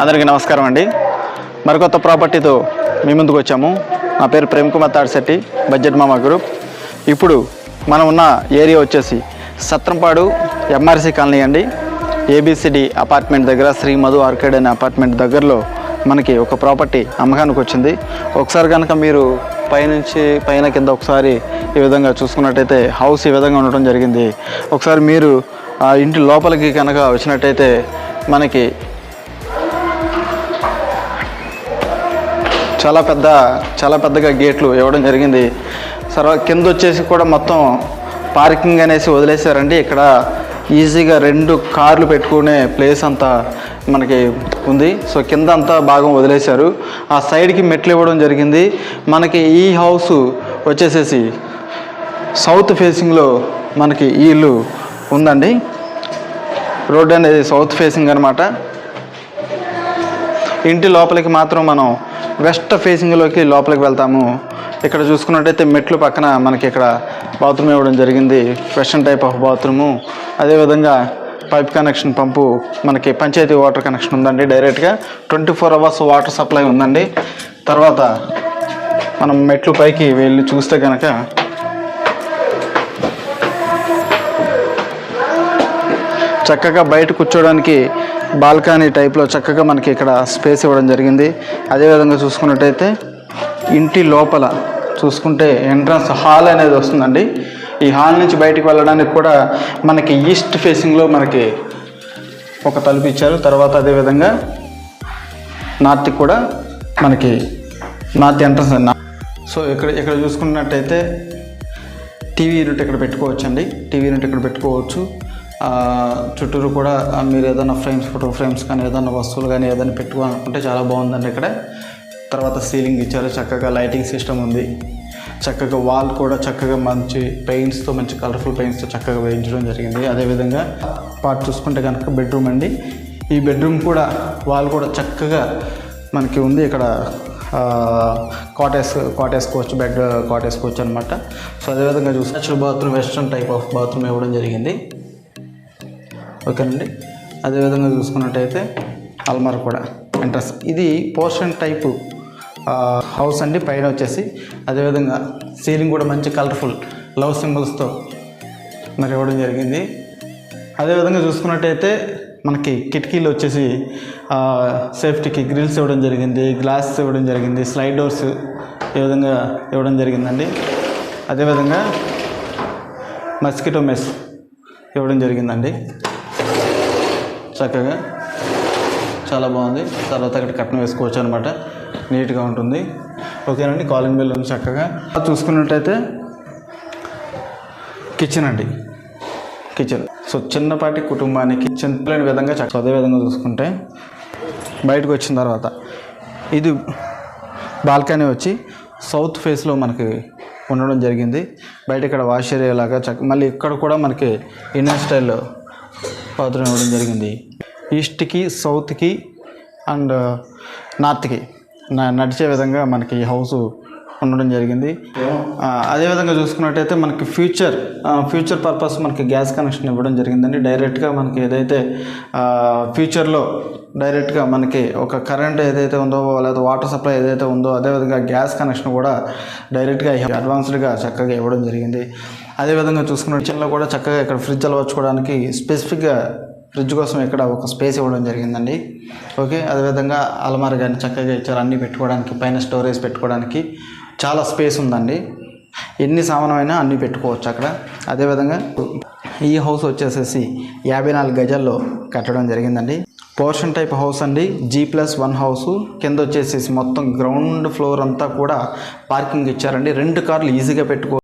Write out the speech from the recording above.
అందరికీ నమస్కారం అండి. మరికొత్త ప్రాపర్టీతో మీ ముందుకు వచ్చాము. నా పేరు ప్రేమ్ కుమార్ తాడిశెట్టి బడ్జెట్ మామా గ్రూప్. ఇప్పుడు మనం ఉన్న ఏరియా వచ్చేసి సత్రంపాడు ఎంఆర్సీ కాలనీ అండి. ఏబిసిడి అపార్ట్మెంట్ దగ్గర శ్రీ మధు ఆర్కేడ్ అనే అపార్ట్మెంట్ దగ్గరలో మనకి ఒక ప్రాపర్టీ అమ్మకానికి వచ్చింది. ఒకసారి కనుక మీరు పైనుంచి పైన కింద ఒకసారి ఈ విధంగా చూసుకున్నట్టయితే హౌస్ ఈ విధంగా ఉండటం జరిగింది. ఒకసారి మీరు ఆ ఇంటి లోపలికి కనుక వచ్చినట్టయితే మనకి చాలా పెద్ద చాలా పెద్దగా గేట్లు ఇవ్వడం జరిగింది. సర్వ కింద వచ్చేసి కూడా మొత్తం పార్కింగ్ అనేసి వదిలేశారండి. ఇక్కడ ఈజీగా రెండు కార్లు పెట్టుకునే ప్లేస్ అంతా మనకి ఉంది. సో కింద అంతా భాగం వదిలేశారు. ఆ సైడ్కి మెట్లు ఇవ్వడం జరిగింది. మనకి ఈ హౌస్ వచ్చేసేసి సౌత్ ఫేసింగ్లో మనకి ఈ ఇల్లు ఉందండి. రోడ్ అనేది సౌత్ ఫేసింగ్ అనమాట ఇంటి లోపలికి మాత్రం మనం వెస్ట్ ఫేసింగ్లోకి లోపలికి వెళ్తాము. ఇక్కడ చూసుకున్నట్టయితే మెట్లు పక్కన మనకి ఇక్కడ బాత్రూమ్ ఇవ్వడం జరిగింది. Western type of bathroom. అదేవిధంగా పైప్ కనెక్షన్ పంపు మనకి పంచాయతీ వాటర్ కనెక్షన్ ఉందండి డైరెక్ట్గా. Twenty four hours water supply ఉందండి. తర్వాత మనం మెట్లు పైకి వెళ్ళి చూస్తే కనుక చక్కగా బయట కూర్చోవడానికి బాల్కనీ టైప్లో చక్కగా మనకి ఇక్కడ స్పేస్ ఇవ్వడం జరిగింది. అదేవిధంగా చూసుకున్నట్టయితే ఇంటి లోపల చూసుకుంటే ఎంట్రన్స్ హాల్ అనేది వస్తుందండి. ఈ హాల్ నుంచి బయటికి వెళ్ళడానికి కూడా మనకి ఈస్ట్ ఫేసింగ్లో మనకి ఒక తలుపు ఇచ్చారు. తర్వాత అదేవిధంగా నార్త్కి కూడా మనకి నార్త్ ఎంట్రన్స్ సో ఇక్కడ ఇక్కడ చూసుకున్నట్టయితే టీవీ యూనిట్ ఇక్కడ పెట్టుకోవచ్చు అండి టీవీ యూనిట్ ఇక్కడ పెట్టుకోవచ్చు. చుట్టూరు కూడా మీరు ఏదైనా ఫ్రేమ్స్ ఫోటో ఫ్రేమ్స్ కానీ ఏదైనా వస్తువులు కానీ ఏదైనా పెట్టుకోవాలనుకుంటే చాలా బాగుందండి ఇక్కడ. తర్వాత సీలింగ్ ఇచ్చారు చక్కగా లైటింగ్ సిస్టమ్ ఉంది. చక్కగా వాల్ కూడా చక్కగా మంచి పెయింట్స్తో మంచి కలర్ఫుల్ పెయింట్స్తో చక్కగా వేయించడం జరిగింది. అదేవిధంగా పార్ట్ చూసుకుంటే కనుక బెడ్రూమ్ అండి. ఈ బెడ్రూమ్ కూడా వాల్ కూడా చక్కగా మనకి ఉంది ఇక్కడ. కాటేజ్ కాటేసుకోవచ్చు బెడ్ కాటేసుకోవచ్చు అనమాట సో అదేవిధంగా చూస్తే bathroom western type of bathroom ఇవ్వడం జరిగింది. ఓకేనండి? అదేవిధంగా చూసుకున్నట్టయితే అల్మార్ కూడా ఎంట్రన్స్. ఇది పోర్షన్ టైపు హౌస్ అండి పైన వచ్చేసి. అదేవిధంగా సీలింగ్ కూడా మంచి కలర్ఫుల్ లవ్ సింబల్స్తో మరి ఇవ్వడం జరిగింది. అదేవిధంగా చూసుకున్నట్టయితే మనకి కిటికీలు వచ్చేసి సేఫ్టీకి గ్రిల్స్ ఇవ్వడం జరిగింది గ్లాస్ ఇవ్వడం జరిగింది స్లైడ్ డోర్స్ ఈ విధంగా ఇవ్వడం జరిగిందండి. అదేవిధంగా మస్కిటో మెస్ ఇవ్వడం జరిగిందండి. చక్కగా చాలా బాగుంది. తర్వాత అక్కడ కట్నం వేసుకోవచ్చు అనమాట నీట్గా ఉంటుంది. ఓకేనండి కాలింగ్ బెల్ ఉంది చక్కగా. చూసుకున్నట్టయితే కిచెన్ అండి. కిచెన్ సో చిన్నపాటి కుటుంబానికి చింతలేని విధంగా చక్క అదే విధంగా చూసుకుంటే బయటకు వచ్చిన తర్వాత ఇది బాల్కనీ వచ్చి సౌత్ ఫేస్లో మనకి ఉండడం జరిగింది. బయట ఇక్కడ వాష్ ఏరియా లాగా చక్క మళ్ళీ ఇక్కడ కూడా మనకి ఇండియన్ స్టైల్లో బాత్రూమ్ ఇవ్వడం జరిగింది. ఈస్ట్కి సౌత్కి అండ్ నార్త్కి న- నడిచే విధంగా మనకి ఈ హౌస్ ఉండడం జరిగింది. అదేవిధంగా చూసుకున్నట్టయితే మనకి ఫ్యూచర్ ఫ్యూచర్ పర్పస్ మనకి గ్యాస్ కనెక్షన్ ఇవ్వడం జరిగిందండి. డైరెక్ట్గా మనకి ఏదైతే ఫ్యూచర్లో డైరెక్ట్గా మనకి ఒక కరెంట్ ఏదైతే ఉందో లేదా వాటర్ సప్లై ఏదైతే ఉందో అదేవిధంగా గ్యాస్ కనెక్షన్ కూడా డైరెక్ట్గా అడ్వాన్స్డ్గా చక్కగా ఇవ్వడం జరిగింది. అదేవిధంగా చూసుకున్న కిచెన్లో కూడా చక్కగా ఇక్కడ ఫ్రిడ్జ్ అలవర్చుకోవడానికి స్పెసిఫిక్గా ఫ్రిడ్జ్ కోసం ఇక్కడ ఒక స్పేస్ ఇవ్వడం జరిగిందండి. ఓకే అదేవిధంగా అలమార కానీ చక్కగా ఇచ్చారు. అన్నీ పెట్టుకోవడానికి పైన స్టోరేజ్ పెట్టుకోవడానికి చాలా స్పేస్ ఉందండి. ఎన్ని సామానమైనా అన్నీ పెట్టుకోవచ్చు అక్కడ. అదేవిధంగా ఈ హౌస్ వచ్చేసేసి యాభై నాలుగు గజాల్లో కట్టడం జరిగిందండి. పోర్షన్ టైప్ హౌస్ అండి. జీ ప్లస్ వన్ హౌస్ కింద వచ్చేసేసి మొత్తం గ్రౌండ్ ఫ్లోర్ అంతా కూడా పార్కింగ్ ఇచ్చారండి. రెండు కార్లు ఈజీగా పెట్టుకో